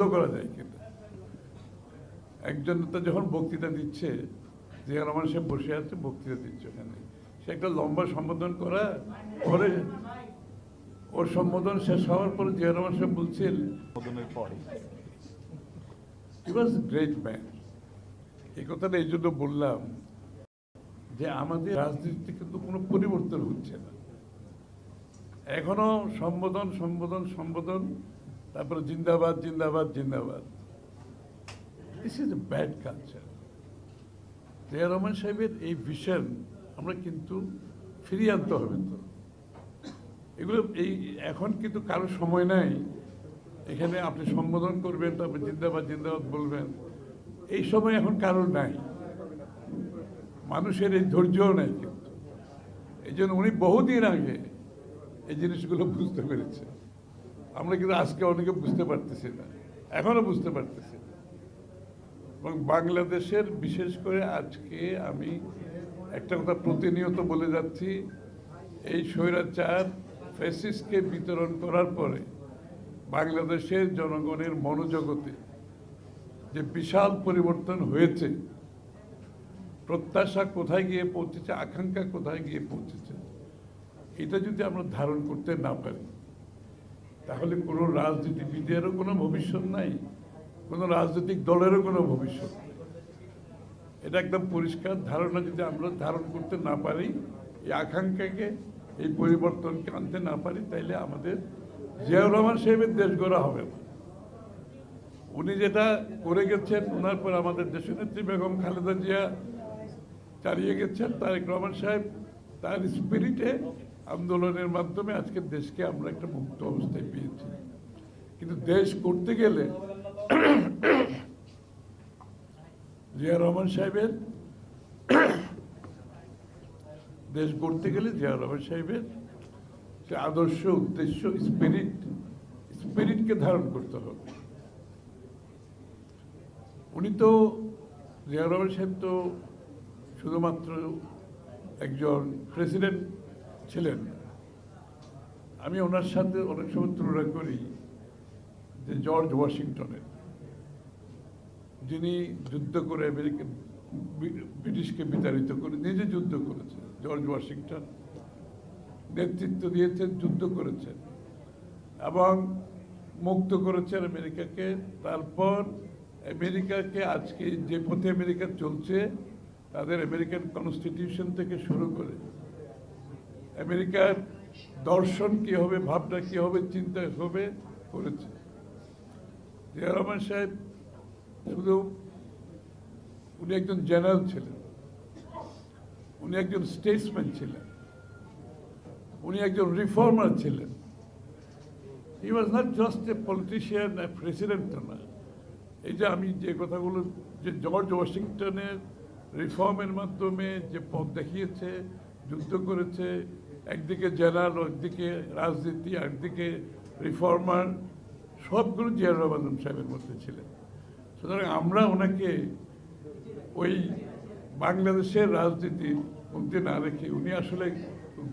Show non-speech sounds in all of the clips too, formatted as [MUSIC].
বন্ধ করা যায় কিনা একজন নেতা যখন বক্তৃতা দিচ্ছে জিয়া রহমান সাহেব বসে আছে, বক্তৃতা দিচ্ছে ওখানে। সে একটা লম্বা সম্বোধন করা, পরে ওর সম্বোধন শেষ হওয়ার পরে জিয়া রহমান সাহেব বলছেন হি ওয়াজ গ্রেট ম্যান এই কথাটা এই জন্য বললাম যে আমাদের রাজনীতিতে কিন্তু কোনো পরিবর্তন হচ্ছে না। এখনও সম্বোধন সম্বোধন সম্বোধন তারপরে জিন্দাবাদ জিন্দাবাদ জিন্দাবাদ। This is a bad culture Zia Rahman সাহেবের এই ভিশন আমরা কিন্তু ফিরিয়ে আনতে হবে তো। এগুলো এই এখন কিন্তু কারও সময় নাই। এখানে আপনি সম্বোধন করবেন, তারপরে জিন্দাবাদ জিন্দাবাদ বলবেন। এই সময় এখন কারোর নাই। মানুষের এই ধৈর্যও নাই কিন্তু। এই জন্য উনি বহুদিন আগে এই জিনিসগুলো বুঝতে পেরেছে আমরা কিন্তু আজকে অনেকে বুঝতে পারতেছি না, এখনও বুঝতে পারতেছি না। এবং বাংলাদেশের বিশেষ করে আজকে আমি একটা কথা প্রতিনিয়ত বলে যাচ্ছি, এই স্বৈরাচার ফেসিসকে বিতরণ করার পরে বাংলাদেশের জনগণের মনোজগতে যে বিশাল পরিবর্তন হয়েছে, প্রত্যাশা কোথায় গিয়ে পৌঁছেছে, আকাঙ্ক্ষা কোথায় গিয়ে পৌঁছেছে, এটা যদি আমরা ধারণ করতে না পারি তাহলে কোনো রাজনীতিবিদেরও কোনো ভবিষ্যৎ নাই, কোনো রাজনৈতিক দলেরও কোনো ভবিষ্যৎ এটা একদম পরিষ্কার ধারণা যদি আমরা ধারণ করতে না পারি, এই আকাঙ্ক্ষাকে, এই পরিবর্তনকে আনতে না পারি, তাইলে আমাদের জিয়াউর রহমান সাহেবের দেশ গড়া হবে না। উনি যেটা করে গেছেন ওনার পর আমাদের দেশনেত্রী বেগম খালেদা জিয়া চালিয়ে গেছেন, তারেক রহমান সাহেব তার স্পিরিটে আন্দোলনের মাধ্যমে আজকে দেশকে আমরা একটা মুক্ত অবস্থায় পেয়েছি। কিন্তু দেশ করতে গেলে [COUGHS] জিয়া রহমান সাহেবের [COUGHS] দেশ গড়তে গেলে জিয়া রহমান সাহেবের সে আদর্শ, উদ্দেশ্য স্পিরিট স্পিরিটকে ধারণ করতে হবে। উনি তো, জিয়া রহমান সাহেব তো শুধুমাত্র একজন প্রেসিডেন্ট ছিলেন। আমি ওনার সাথে অনেক সময় তুলনা করি যে জর্জ ওয়াশিংটনের। যিনি যুদ্ধ করে আমেরিকা ব্রিটিশকে বিতাড়িত করে নিজে যুদ্ধ করেছেন, জর্জ ওয়াশিংটন নেতৃত্ব দিয়েছেন, যুদ্ধ করেছেন এবং মুক্ত করেছেন আমেরিকাকে। তারপর আমেরিকাকে আজকে যে পথে আমেরিকা চলছে, তাদের আমেরিকান কনস্টিটিউশন থেকে শুরু করে আমেরিকার দর্শন কি হবে, ভাবনা কি হবে, চিন্তা হবে, করেছে। জিয়া রহমান সাহেব শুধু উনি একজন জেনারেল ছিলেন, উনি একজন স্টেটসম্যান ছিলেন, উনি একজন রিফর্মার ছিলেন। He was not just a politician president না। এই যে আমি যে কথাগুলো, যে জর্জ ওয়াশিংটনের রিফর্মের মাধ্যমে যে পথ দেখিয়েছে, যুদ্ধ করেছে একদিকে জেনারেল, একদিকে রাজনীতি, একদিকে রিফর্মার, সবগুলো জিয়া রহমান সাহেবের মধ্যে ছিলেন। সুতরাং আমরা ওনাকে ওই বাংলাদেশের রাজনীতির মধ্যে না রেখে উনি আসলে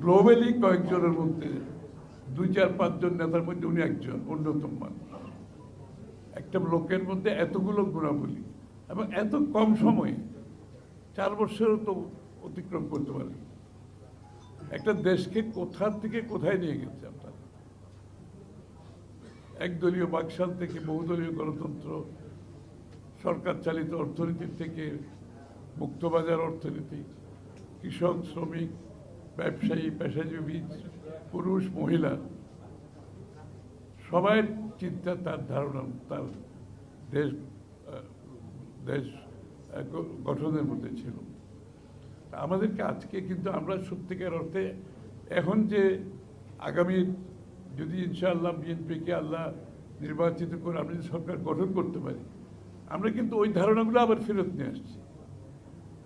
গ্লোবালি কয়েকজনের মধ্যে দুই, চার, পাঁচজন নেতার মধ্যে উনি একজন, অন্যতম মানুষ। একটা লোকের মধ্যে এতগুলো গুণাবলী এবং এত কম সময়ে চার বছরও তো অতিক্রম করতে পারে একটা দেশকে কোথা থেকে কোথায় নিয়ে গেছে আপনার? একদলীয় বাকশাল থেকে বহুদলীয় গণতন্ত্র, সরকার চালিত অর্থনীতির থেকে মুক্তবাজার অর্থনীতি, কৃষক, শ্রমিক, ব্যবসায়ী, পেশাজীবী পুরুষ, মহিলা, সবাই চিন্তা তার ধারণা, তার দেশ দেশ গঠনের মধ্যে ছিল। আমাদেরকে আজকে কিন্তু আমরা সত্যিকার অর্থে এখন যে আগামী যদি ইনশাআল্লাহ বিএনপিকে আল্লাহ নির্বাচিত করে আমরা যদি সরকার গঠন করতে পারি, আমরা কিন্তু ওই ধারণাগুলো আবার ফেরত নিয়ে আসছি।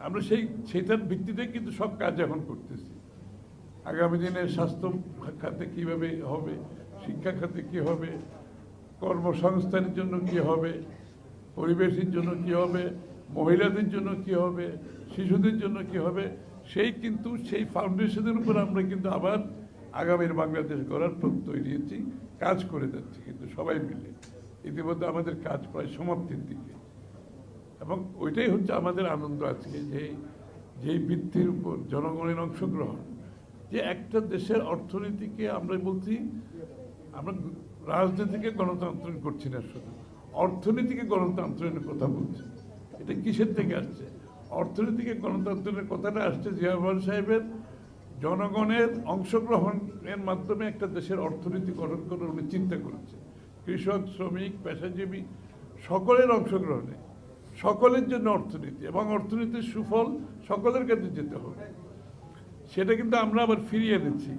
আমরা সেই সেটার ভিত্তিতে কিন্তু সব কাজ এখন করতেছি। আগামী দিনে স্বাস্থ্য খাতে কীভাবে হবে, শিক্ষা খাতে কী হবে, কর্মসংস্থানের জন্য কি হবে, পরিবেশের জন্য কি হবে মহিলাদের জন্য কি হবে, শিশুদের জন্য কি হবে, সেই কিন্তু সেই ফাউন্ডেশনের উপর আমরা কিন্তু আবার আগামীর বাংলাদেশ গড়ার প্রত্যয় নিয়েছি কাজ করে যাচ্ছি কিন্তু সবাই মিলে। ইতিমধ্যে আমাদের কাজ প্রায় সমাপ্তির দিকে। এবং ওইটাই হচ্ছে আমাদের আনন্দ আজকে যে যেই ভিত্তির উপর জনগণের অংশগ্রহণ। যে একটা দেশের অর্থনীতিকে আমরা বলছি, আমরা রাজনীতিকে গণতান্ত্রিক করছি না শুধু, অর্থনীতিকে গণতান্ত্রিকের কথা বলছি। এটা কিসের থেকে আসছে? অর্থনীতিকে গণতন্ত্রের কথাটা আসছে জিয়া রহমান সাহেবের জনগণের অংশগ্রহণের মাধ্যমে একটা দেশের অর্থনীতি গঠন করে উনি চিন্তা করেছে। কৃষক, শ্রমিক, পেশাজীবী, সকলের অংশগ্রহণে, সকলের জন্য অর্থনীতি এবং অর্থনীতির সুফল সকলের কাছে যেতে হবে। সেটা কিন্তু আমরা আবার ফিরিয়ে এনেছি।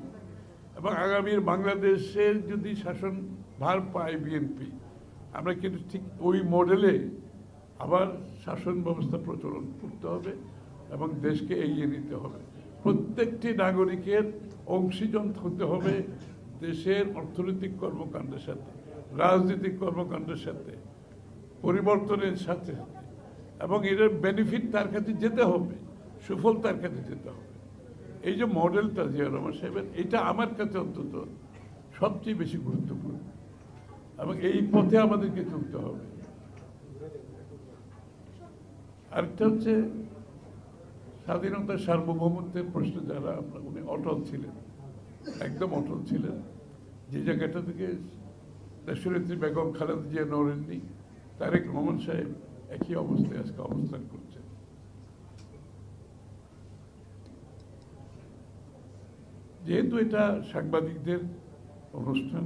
এবং আগামীর বাংলাদেশের যদি শাসন ভার পায় বিএনপি, আমরা কিন্তু ঠিক ওই মডেলে আবার শাসন ব্যবস্থা প্রচলন করতে হবে এবং দেশকে এগিয়ে নিতে হবে। প্রত্যেকটি নাগরিকের অংশীজন হতে হবে দেশের অর্থনৈতিক কর্মকাণ্ডের সাথে, রাজনৈতিক কর্মকাণ্ডের সাথে, পরিবর্তনের সাথে সাথে। এবং এটার বেনিফিট তার কাছে যেতে হবে, সুফল তার কাছে যেতে হবে। এই যে মডেলটা জিয়া রহমান সাহেবের, এটা আমার কাছে অন্তত সবচেয়ে বেশি গুরুত্বপূর্ণ। এবং এই পথে আমাদেরকে চলতে হবে। আরেকটা হচ্ছে স্বাধীনতার সার্বভৌমত্বের প্রশ্ন যারা আমরা উনি অটল ছিলেন, একদম অটল ছিলেন, যে জায়গাটা থেকে দেশনেত্রী বেগম খালেদা জিয়া নড়েননি, তারেক রহমান সাহেব একই অবস্থায় আজকে অবস্থান করছেন। যেহেতু এটা সাংবাদিকদের অনুষ্ঠান,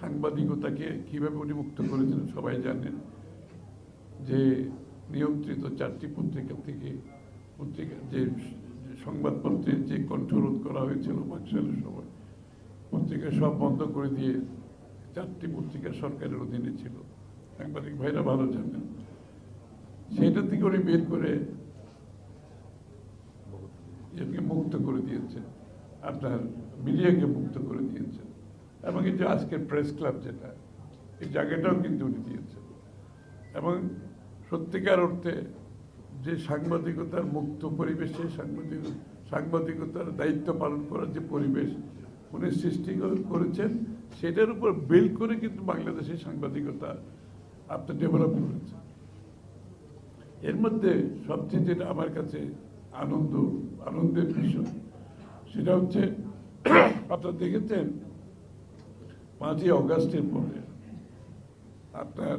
সাংবাদিকতাকে কীভাবে উনি মুক্ত করেছিলেন সবাই জানেন যে নিয়ন্ত্রিত চারটি পত্রিকা থেকে পত্রিকা যে সংবাদপত্রের যে কণ্ঠরোধ করা হয়েছিল বাকশালের সময়, পত্রিকা সব বন্ধ করে দিয়ে চারটি পত্রিকা সরকারের অধীনে ছিল। সাংবাদিক ভাইরা ভালো জানেন। সেটা থেকে উনি বের করে একে মুক্ত করে দিয়েছেন। আপনার মিডিয়াকে মুক্ত করে দিয়েছেন। এবং এই যে আজকের প্রেস ক্লাব যেটা, এই জায়গাটাও কিন্তু উনি দিয়েছেন। এবং সত্যিকার অর্থে যে সাংবাদিকতার মুক্ত পরিবেশে সাংবাদিক, সাংবাদিকতার দায়িত্ব পালন করার যে পরিবেশ উনি সৃষ্টি করেছেন, সেটার উপর বিল্ড করে কিন্তু বাংলাদেশের সাংবাদিকতা আপনার ডেভেলপ করেছে। এর মধ্যে সবচেয়ে যেটা আমার কাছে আনন্দ, আনন্দের বিষয়, সেটা হচ্ছে, আপনারা দেখেছেন পাঁচই অগাস্টের পরে আপনার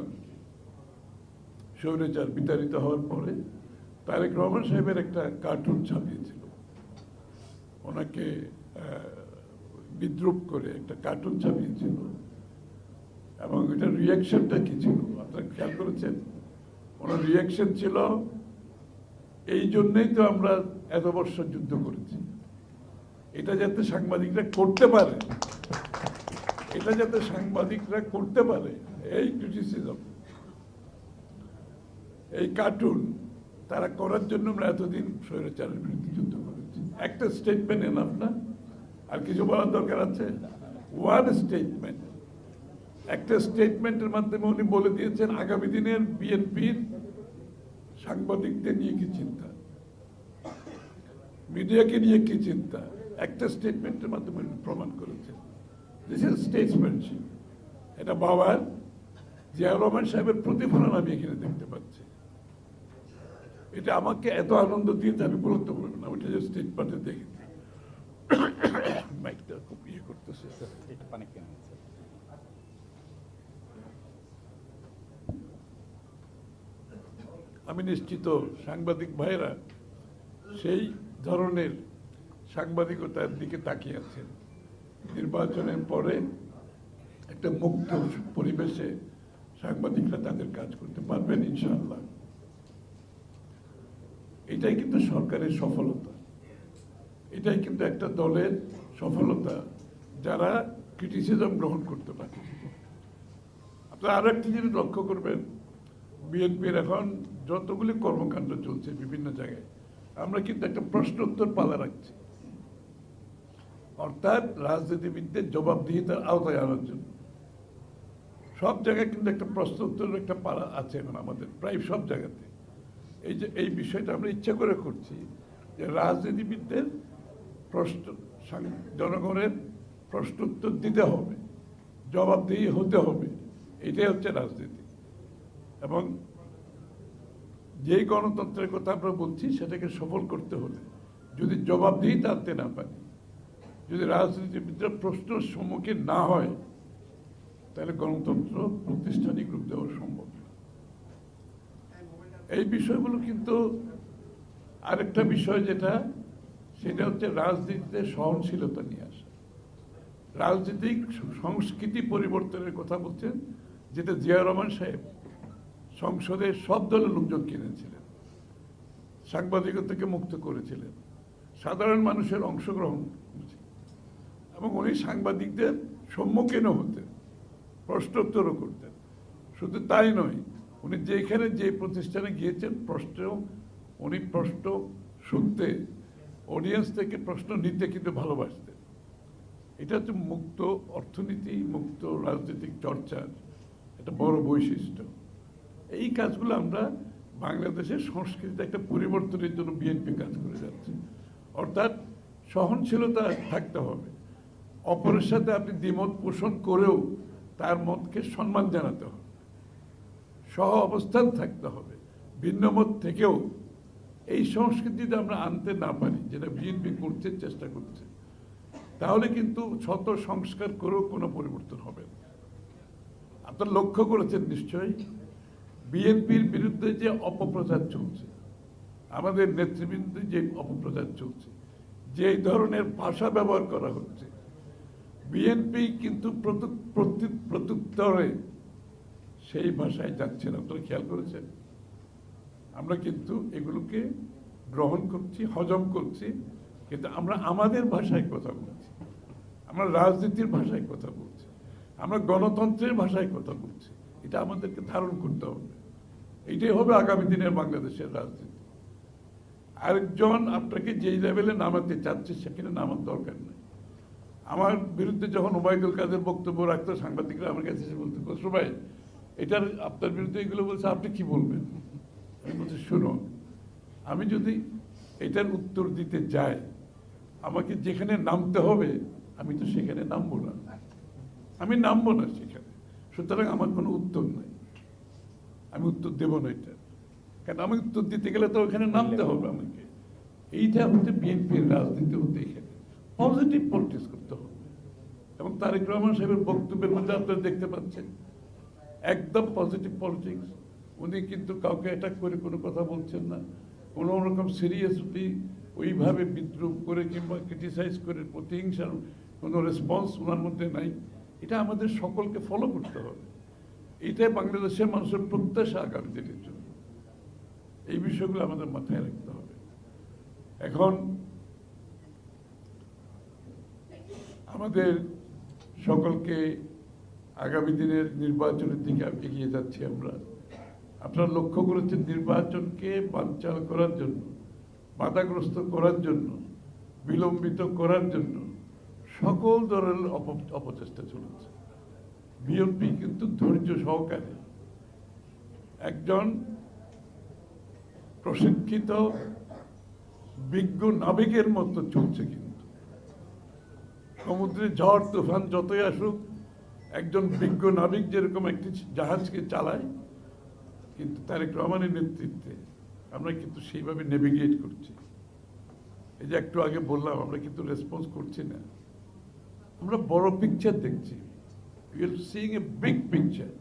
স্বৈরাচার বিতাড়িত হওয়ার পরে তারেক রহমান সাহেবের একটা কার্টুন ছাপিয়েছিল। ওনাকে বিদ্রুপ করে একটা কার্টুন ছাপিয়েছিল। এবং এটার রিয়াকশনটা কি ছিল? আপনারা খেয়াল করেছেন? ওনার রিয়াকশন ছিল, এই জন্যই তো আমরা এত বছর যুদ্ধ করেছি। এটা যাতে সাংবাদিকরা করতে পারে। এটা যাতে সাংবাদিকরা করতে পারে। এই ক্রিটিসিজম এই কার্টুন তারা করার জন্য আমরা এতদিন স্বৈরাচারের বিরুদ্ধে যুদ্ধ করেছি। একটা স্টেটমেন্ট এনাফ না আর কিছু বলার দরকার আছে? ওয়ান স্টেটমেন্ট একটা স্টেটমেন্টের মাধ্যমে উনি বলে দিয়েছেন, আগামী দিনের বিএনপির সাংবাদিকদের নিয়ে কি চিন্তা? মিডিয়াকে নিয়ে কি চিন্তা? একটা স্টেটমেন্টের মাধ্যমে প্রমাণ করেছেন। দিস ইজ স্টেটসম্যানশিপ এটা বাবার জিয়া রহমান সাহেবের প্রতিফলন আমি এখানে দেখতে পাচ্ছি। এটা আমাকে এত আনন্দ দিয়েছে আমি বলতে পারব না ওইটা যে স্টেটমেন্টে দেখেছি মাইকটা খুব ইয়ে করতেছে। আমি নিশ্চিত সাংবাদিক ভাইরা সেই ধরনের সাংবাদিকতার দিকে তাকিয়ে আছেন। নির্বাচনের পরে একটা মুক্ত পরিবেশে সাংবাদিকরা তাদের কাজ করতে পারবেন ইনশাআল্লাহ। এটাই কিন্তু সরকারের সফলতা। এটাই কিন্তু একটা দলের সফলতা, যারা ক্রিটিসিজম গ্রহণ করতে পারে। আপনারা আরও একটি জিনিস লক্ষ্য করবেন, বিএনপির এখন যতগুলি কর্মকাণ্ড চলছে বিভিন্ন জায়গায়, আমরা কিন্তু একটা প্রশ্ন উত্তর পালা রাখছি। অর্থাৎ রাজনীতিবিদদের জবাবদিহিতার আওতায় আনার জন্য। সব জায়গায় কিন্তু একটা প্রশ্ন উত্তরের একটা পালা আছে এখন আমাদের, প্রায় সব জায়গাতে। এই যে, এই বিষয়টা আমরা ইচ্ছা করে করছি যে রাজনীতিবিদদের প্রশ্ন জনগণের প্রশ্ন উত্তর দিতে হবে, জবাবদিহি হতে হবে, এটাই হচ্ছে রাজনীতি এবং যেই গণতন্ত্রের কথা আমরা বলছি, সেটাকে সফল করতে হলে যদি জবাবদিহি টানতে না পারি, যদি রাজনীতিবিদরা প্রশ্নের সম্মুখীন না হয়, তাহলে গণতন্ত্র প্রাতিষ্ঠানিক রূপ দেওয়া সম্ভব। এই বিষয়গুলো কিন্তু আরেকটা বিষয় যেটা, সেটা হচ্ছে রাজনীতিতে সহনশীলতা নিয়ে আসা। রাজনৈতিক সংস্কৃতি পরিবর্তনের কথা বলছেন, যেটা জিয়া রহমান সাহেব সংসদে সব দলের লোকজন কিনেছিলেন সাংবাদিকতাকে মুক্ত করেছিলেন, সাধারণ মানুষের অংশগ্রহণ এবং উনি সাংবাদিকদের সম্মুখীনও হতেন, প্রশ্নোত্তরও করতেন। শুধু তাই নয় উনি যেখানে যে প্রতিষ্ঠানে গিয়েছেন প্রশ্ন উনি প্রশ্ন শুনতে অডিয়েন্স থেকে প্রশ্ন নিতে কিন্তু ভালোবাসতেন। এটা হচ্ছে মুক্ত অর্থনীতি, মুক্ত রাজনৈতিক চর্চার একটা বড় বৈশিষ্ট্য। এই কাজগুলো আমরা বাংলাদেশের সংস্কৃতিতে একটা পরিবর্তনের জন্য বিএনপি কাজ করে যাচ্ছে। অর্থাৎ সহনশীলতা থাকতে হবে। অপরের সাথে আপনি দ্বিমত পোষণ করেও তার মতকে সম্মান জানাতে হবে। সহ অবস্থান থাকতে হবে। ভিন্ন মত থেকেও এই সংস্কৃতিতে আমরা আনতে না পারি, যেটা বিএনপি করছে, চেষ্টা করছে। তাহলে কিন্তু শত সংস্কার করেও কোনো পরিবর্তন হবে না। আপনারা লক্ষ্য করেছেন নিশ্চয়ই, বিএনপির বিরুদ্ধে যে অপপ্রচার চলছে, আমাদের নেতৃবৃন্দে যে অপপ্রচার চলছে যে ধরনের ভাষা ব্যবহার করা হচ্ছে, বিএনপি কিন্তু প্রত্যু- প্রত্যু- প্রত্যুত্তরে সেই ভাষায় যাচ্ছে না আপনারা খেয়াল করেছেন? আমরা কিন্তু এগুলোকে গ্রহণ করছি, হজম করছি, কিন্তু আমরা আমাদের ভাষায় কথা বলছি, আমরা রাজনীতির ভাষায় কথা বলছি, আমরা গণতন্ত্রের ভাষায় কথা বলছি। এটা আমাদেরকে ধারণ করতে হবে। এইটাই হবে আগামী দিনের বাংলাদেশের রাজনীতি। আরেকজন আপনাকে যেই লেভেলে নামাতে চাচ্ছে, সেখানে নামার দরকার নেই। আমার বিরুদ্ধে যখন ওবায়দুল কাদের বক্তব্য রাখতো, সাংবাদিকরা আমার কাছে এসে বলতো ভাই এটার আপনার বিরুদ্ধে এগুলো বলছে, আপনি কি বলবেন? আমি বলছি শুনো আমি যদি এটার উত্তর দিতে যাই, আমাকে যেখানে নামতে হবে, আমি তো সেখানে নামবো না। আমি নামবো না সেখানে। সুতরাং আমার কোনো উত্তর নাই। আমি উত্তর দেবো না এটা। কারণ আমি উত্তর দিতে গেলে তো ওখানে নামতে হবে আমাকে। এইটা হচ্ছে বিএনপির রাজনীতি হতে এখানে। পজিটিভ পলিটিক্স করতে হবে। এবং তারেক রহমান সাহেবের বক্তব্যের মধ্যে আপনারা দেখতে পাচ্ছেন একদম পজিটিভ পলিটিক্স উনি কিন্তু কাউকে অ্যাটাক করে কোনো কথা বলছেন না। কোনো রকম সিরিয়াসলি ওইভাবে বিদ্রুপ করে কিংবা ক্রিটিসাইজ করে প্রতিহিংসার কোনো রেসপন্স ওনার মধ্যে নাই। এটা আমাদের সকলকে ফলো করতে হবে। এটাই বাংলাদেশের মানুষের প্রত্যাশা আগামী দিনের জন্য। এই বিষয়গুলো আমাদের মাথায় রাখতে হবে। এখন আমাদের সকলকে আগামী দিনের নির্বাচনের দিকে এগিয়ে যাচ্ছি আমরা। আপনারা লক্ষ্য করেছেন নির্বাচনকে বানচাল করার জন্য, বাধাগ্রস্ত করার জন্য, বিলম্বিত করার জন্য সকল ধরনের অপ- অপচেষ্টা চলেছে। বিএনপি কিন্তু ধৈর্য সহকারে একজন প্রশিক্ষিত, বিজ্ঞ নাবিকের মতো চলছে কিন্তু। সমুদ্রে ঝড়, তুফান যতই আসুক একজন বিজ্ঞ নাবিক যেরকম একটি জাহাজকে চালায়, কিন্তু তারেক রহমানের নেতৃত্বে আমরা কিন্তু সেইভাবে নেভিগেট করছি। এই যে একটু আগে বললাম, আমরা কিন্তু রেসপন্স করছি না। আমরা বড় পিকচার দেখছি। You are seeing a big picture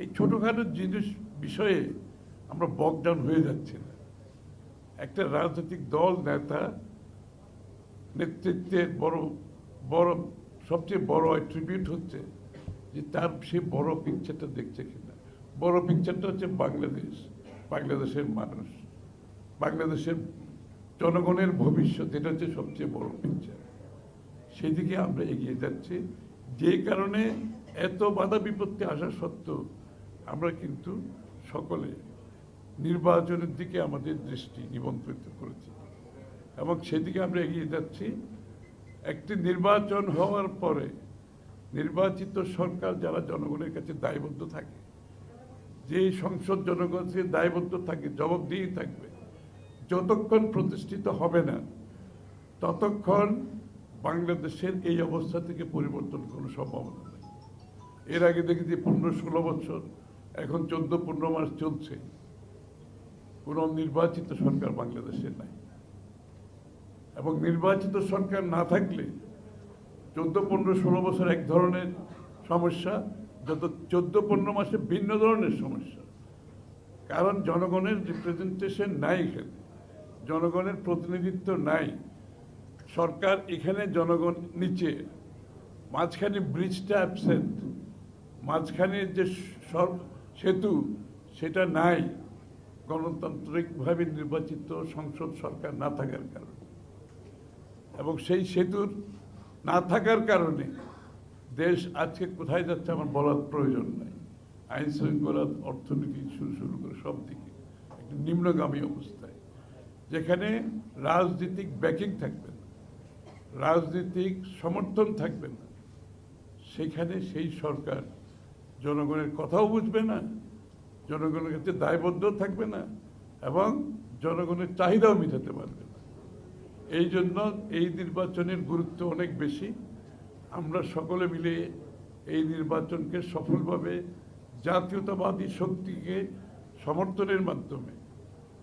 এই ছোটোখাটো জিনিস বিষয়ে আমরা বকডাউন হয়ে যাচ্ছি না। একটা রাজনৈতিক দল, নেতা নেতৃত্বের বড় বড়, সবচেয়ে বড় অ্যাট্রিবিউট হচ্ছে যে তার সে বড় পিকচারটা দেখছে কিনা। বড় পিকচারটা হচ্ছে বাংলাদেশ, বাংলাদেশের মানুষ, বাংলাদেশের জনগণের ভবিষ্যৎ, এটা হচ্ছে সবচেয়ে বড় পিকচার সেদিকে আমরা এগিয়ে যাচ্ছি। যে কারণে এত বাধা বিপত্তি আসা সত্ত্বেও আমরা কিন্তু সকলে নির্বাচনের দিকে আমাদের দৃষ্টি নিবন্ধিত করেছি। এবং সেদিকে আমরা এগিয়ে যাচ্ছি। একটি নির্বাচন হওয়ার পরে নির্বাচিত সরকার যারা জনগণের কাছে দায়বদ্ধ থাকে, যে সংসদ জনগণের দায়বদ্ধ থাকে, জবাবদিহি থাকবে, যতক্ষণ প্রতিষ্ঠিত হবে না, ততক্ষণ বাংলাদেশের এই অবস্থা থেকে পরিবর্তন কোনো সম্ভাবনা নেই। এর আগে দেখেছি পনেরো ষোলো বছর, এখন চোদ্দ পনেরো মাস চলছে। কোনো নির্বাচিত সরকার বাংলাদেশে নাই। এবং নির্বাচিত সরকার না থাকলে চোদ্দ, পনেরো, ষোলো বছর এক ধরনের সমস্যা, যত চোদ্দ, পনেরো মাসে ভিন্ন ধরনের সমস্যা। কারণ জনগণের রিপ্রেজেন্টেশন নাই এখানে। জনগণের প্রতিনিধিত্ব নাই। সরকার এখানে জনগণ নিচে। মাঝখানে ব্রিজটা অ্যাবসেন্ট মাঝখানে যে সর- সেতু, সেটা নাই। গণতান্ত্রিকভাবে নির্বাচিত সংসদ সরকার না থাকার কারণে। এবং সেই সেতুর না থাকার কারণে দেশ আজকে কোথায় যাচ্ছে আমার বলার প্রয়োজন নাই। আইন শৃঙ্খলা অর্থনীতি শুরু শুরু করে সব দিকে একটি নিম্নগামী অবস্থায়। যেখানে রাজনীতিক ব্যাকিং থাকবে না, রাজনৈতিক সমর্থন থাকবে না, সেখানে সেই সরকার জনগণের কথাও বুঝবে না, জনগণের কাছে দায়বদ্ধ থাকবে না এবং জনগণের চাহিদাও মেটাতে পারবে এই জন্য এই নির্বাচনের গুরুত্ব অনেক বেশি। আমরা সকলে মিলে এই নির্বাচনকে সফলভাবে জাতীয়তাবাদী শক্তিকে সমর্থনের মাধ্যমে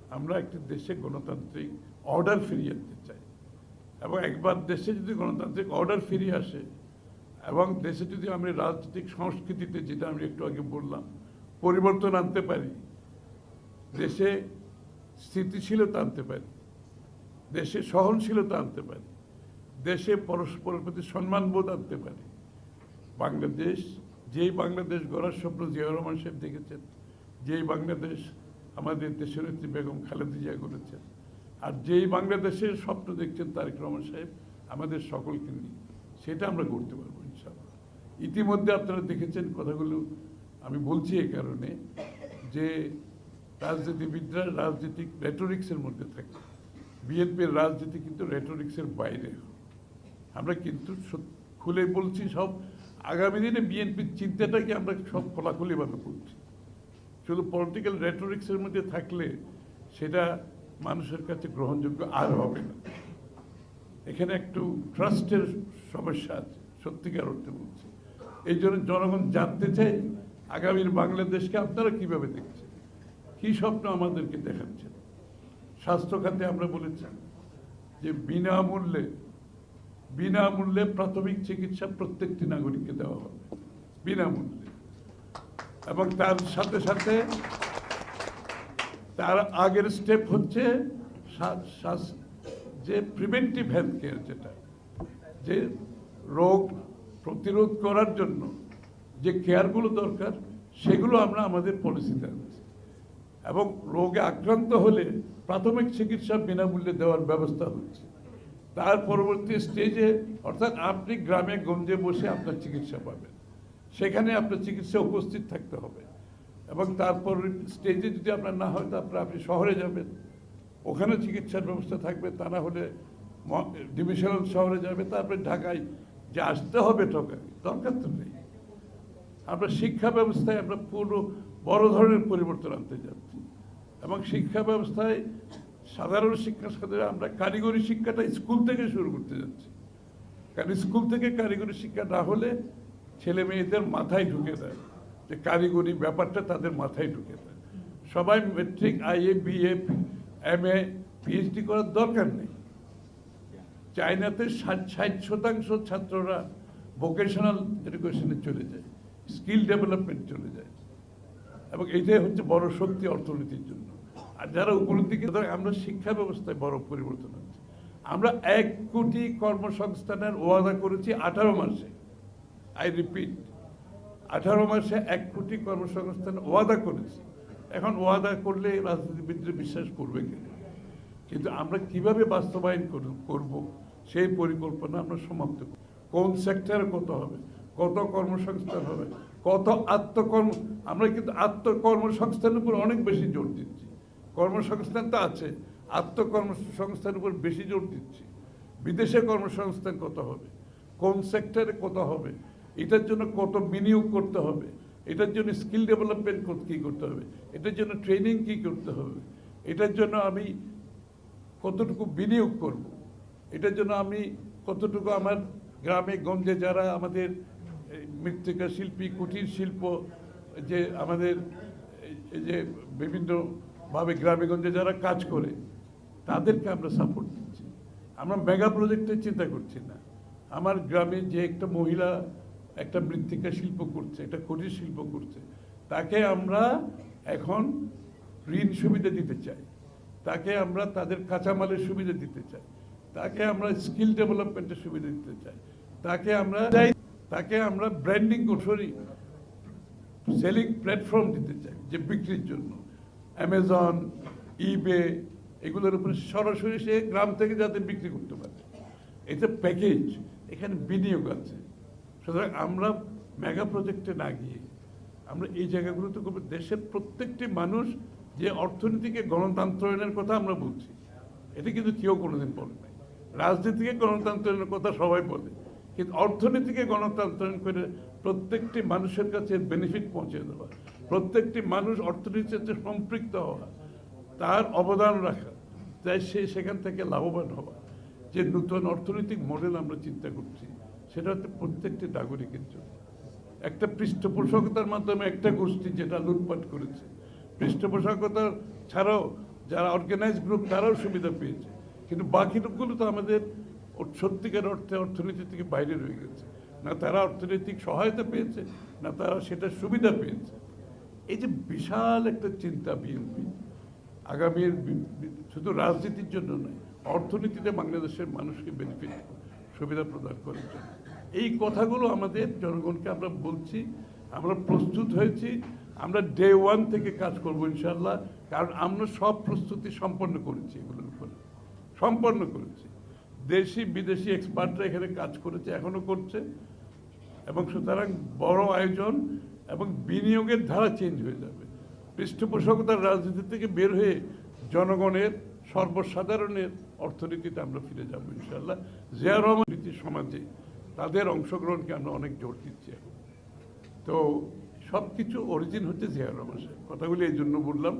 আমরা একটি দেশে গণতান্ত্রিক অর্ডার ফিরিয়ে আনতে চাই। এবং একবার দেশে যদি গণতান্ত্রিক অর্ডার ফিরিয়ে আসে এবং দেশে যদি আমরা রাজনৈতিক সংস্কৃতিতে, যেটা আমি একটু আগে বললাম, পরিবর্তন আনতে পারি, দেশে স্থিতিশীলতা আনতে পারি দেশে সহনশীলতা আনতে পারি, দেশে পরস্পরের প্রতি সম্মানবোধ আনতে পারি। বাংলাদেশ, যেই বাংলাদেশ গড়ার স্বপ্ন জিয়া রহমান সাহেব দেখেছেন, যেই বাংলাদেশ আমাদের দেশের নেত্রী বেগম খালেদা জিয়া করেছেন, আর যেই বাংলাদেশের স্বপ্ন দেখছেন তারেক রহমান সাহেব, আমাদের সকলকে নিয়ে, সেটা আমরা করতে পারব ইনশাআল্লাহ। ইতিমধ্যে আপনারা দেখেছেন কথাগুলো, আমি বলছি এই কারণে যে রাজনীতিবিদরা রাজনৈতিক রেটোরিক্সের মধ্যে থাকে বিএনপির রাজনীতি কিন্তু রেটোরিক্সের বাইরে। আমরা কিন্তু খুলে বলছি সব, আগামী দিনে বিএনপির চিন্তাটাকে আমরা সব খোলাখুলিভাবে বলছি শুধু পলিটিক্যাল রেটোরিক্সের মধ্যে থাকলে সেটা মানুষের কাছে গ্রহণযোগ্য আর হবে না। এখানে একটু ট্রাস্টের সমস্যা আছে, সত্যিকার অর্থে বলছি। এই জন্য জনগণ জানতে চাই আগামীর বাংলাদেশকে আপনারা কীভাবে দেখছেন? কি স্বপ্ন আমাদেরকে দেখাচ্ছেন? স্বাস্থ্য খাতে আমরা বলেছি যে বিনামূল্যে বিনামূল্যে প্রাথমিক চিকিৎসা প্রত্যেকটি নাগরিককে দেওয়া হবে, বিনামূল্যে। এবং তার সাথে সাথে তার আগের স্টেপ হচ্ছে যে প্রিভেন্টিভ হেলথ কেয়ার যেটা, যে রোগ প্রতিরোধ করার জন্য যে কেয়ারগুলো দরকার, সেগুলো আমরা আমাদের পলিসিতে আনছি। এবং রোগে আক্রান্ত হলে প্রাথমিক চিকিৎসা বিনামূল্যে দেওয়ার ব্যবস্থা হচ্ছে। তার পরবর্তী স্টেজে অর্থাৎ আপনি গ্রামে গঞ্জে বসে আপনার চিকিৎসা পাবেন। সেখানে আপনার চিকিৎসা উপস্থিত থাকতে হবে। এবং তারপর স্টেজে যদি আপনার না হয়, তারপরে আপনি শহরে যাবেন। ওখানে চিকিৎসার ব্যবস্থা থাকবে। তা না হলে ডিভিশনাল শহরে যাবে। তারপরে ঢাকায় যে আসতে হবে ঠকা দরকার তো নেই। আমরা শিক্ষা ব্যবস্থায় আমরা পুরো বড় ধরনের পরিবর্তন আনতে যাচ্ছি। এবং শিক্ষা ব্যবস্থায় সাধারণ শিক্ষার সাথে আমরা কারিগরি শিক্ষাটা স্কুল থেকে শুরু করতে যাচ্ছি। কারণ স্কুল থেকে কারিগরি শিক্ষা না হলে ছেলে মেয়েদের মাথায় ঢুকে দেয় যে কারিগরি ব্যাপারটা তাদের মাথায় ঢুকে দেয় সবাই matric IA BA M A PhD করার দরকার নেই। চায়নাতে ষাট ষাট শতাংশ ছাত্ররা ভোকেশনাল এডুকেশনে চলে যায়। স্কিল ডেভেলপমেন্ট চলে যায়। এবং এটাই হচ্ছে বড় শক্তি অর্থনীতির জন্য। আর যারা উপরের দিকে আমরা শিক্ষা ব্যবস্থায় বড় পরিবর্তন হচ্ছে। আমরা এক কোটি কর্মসংস্থানের ওয়াদা করেছি আঠারো মাসে। আই রিপিট আঠারো মাসে এক কোটি কর্মসংস্থান ওয়াদা করেছি। এখন ওয়াদা করলে রাজনীতিবিদরা বিশ্বাস করবে কিনা কিন্তু আমরা কীভাবে বাস্তবায়ন করব- সেই পরিকল্পনা আমরা সমাপ্ত কোন সেক্টরে কত হবে? কত কর্মসংস্থান হবে? কত আত্মকর্ম, আমরা কিন্তু আত্মকর্মসংস্থানের উপর অনেক বেশি জোর দিচ্ছি। কর্মসংস্থান তো আছে, আত্মকর্মসংস্থানের উপর বেশি জোর দিচ্ছি। বিদেশে কর্মসংস্থান কত হবে? কোন সেক্টরে কত হবে? এটার জন্য কত বিনিয়োগ করতে হবে? এটার জন্য স্কিল ডেভেলপমেন্ট কী করতে হবে? এটার জন্য ট্রেনিং কী করতে হবে? এটার জন্য আমি কতটুকু বিনিয়োগ করব। এটার জন্য আমি কতটুকু আমার গ্রামে গঞ্জে যারা আমাদের মৃত্তিকা শিল্পী, কুটির শিল্প, যে আমাদের যে বিভিন্নভাবে গ্রামেগঞ্জে যারা কাজ করে, তাদেরকে আমরা সাপোর্ট দিচ্ছি। আমরা মেগা প্রজেক্টের চিন্তা করছি না। আমার গ্রামে যে একটা মহিলা একটা মৃত্তিকা শিল্প করছে, একটা কুটির শিল্প করছে, তাকে আমরা এখন ঋণ সুবিধা দিতে চাই। তাকে আমরা তাদের কাঁচামালের সুবিধা দিতে চাই। তাকে আমরা স্কিল ডেভেলপমেন্টের সুবিধা দিতে চাই। তাকে আমরা তাকে আমরা ব্র্যান্ডিং সরি, সেলিং প্ল্যাটফর্ম দিতে চাই, যে বিক্রির জন্য। অ্যামাজন ইবে এগুলোর উপরে সরাসরি সে গ্রাম থেকে যাতে বিক্রি করতে পারে। এটা প্যাকেজ এখানে বিনিয়োগ আছে। সুতরাং আমরা মেগা প্রজেক্টে না গিয়ে, আমরা এই জায়গাগুলোতে করব। দেশের প্রত্যেকটি মানুষ যে অর্থনীতিকে গণতন্ত্রায়নের কথা আমরা বলছি, এটা কিন্তু কেউ কোনোদিন বলে নাই। রাজনীতিকে গণতন্ত্রায়নের কথা সবাই বলে। কিন্তু অর্থনীতিকে গণতান্ত্রিক করে প্রত্যেকটি মানুষের কাছে বেনিফিট পৌঁছে দেওয়া। প্রত্যেকটি মানুষ অর্থনীতিতে সম্পৃক্ত হওয়া, তার অবদান রাখা, তাই সে সেখান থেকে লাভবান হওয়া। যে নতুন অর্থনৈতিক মডেল আমরা চিন্তা করছি, সেটা হচ্ছে প্রত্যেকটি নাগরিকের জন্য। একটা পৃষ্ঠপোষকতার মাধ্যমে একটা গোষ্ঠী যেটা লুটপাট করেছে। পৃষ্ঠপোষকতা ছাড়াও যারা অর্গানাইজ গ্রুপ তারাও সুবিধা পেয়েছে। কিন্তু বাকি লোকগুলো তো আমাদের সত্যিকার অর্থে অর্থনীতি থেকে বাইরে রয়ে গেছে। না তারা অর্থনৈতিক সহায়তা পেয়েছে, না তারা সেটার সুবিধা পেয়েছে। এই যে বিশাল একটা চিন্তা বিএনপি, আগামীর শুধু রাজনীতির জন্য নয়, অর্থনীতিতে বাংলাদেশের মানুষকে বেনিফিট সুবিধা প্রদান করার জন্য। এই কথাগুলো আমাদের জনগণকে আমরা বলছি, আমরা প্রস্তুত হয়েছি, আমরা ডে ওয়ান থেকে কাজ করব ইনশাল্লাহ কারণ আমরা সব প্রস্তুতি সম্পন্ন করেছি এগুলোর উপরে। সম্পন্ন করেছি। দেশি, বিদেশি এক্সপার্টরা এখানে কাজ করেছে, এখনও করছে। এবং সুতরাং বড় আয়োজন এবং বিনিয়োগের ধারা চেঞ্জ হয়ে যাবে। পৃষ্ঠপোষকতার রাজনীতি থেকে বের হয়ে জনগণের সর্বসাধারণের অর্থনীতিতে আমরা ফিরে যাব ইনশাল্লাহ জিয়া রহমান সমাজে তাদের অংশগ্রহণকে আমরা অনেক জোর দিচ্ছি এখন। তো সব কিছু অরিজিন হচ্ছে জিয়া রহমান সাহেব। কথাগুলি এই জন্য বললাম।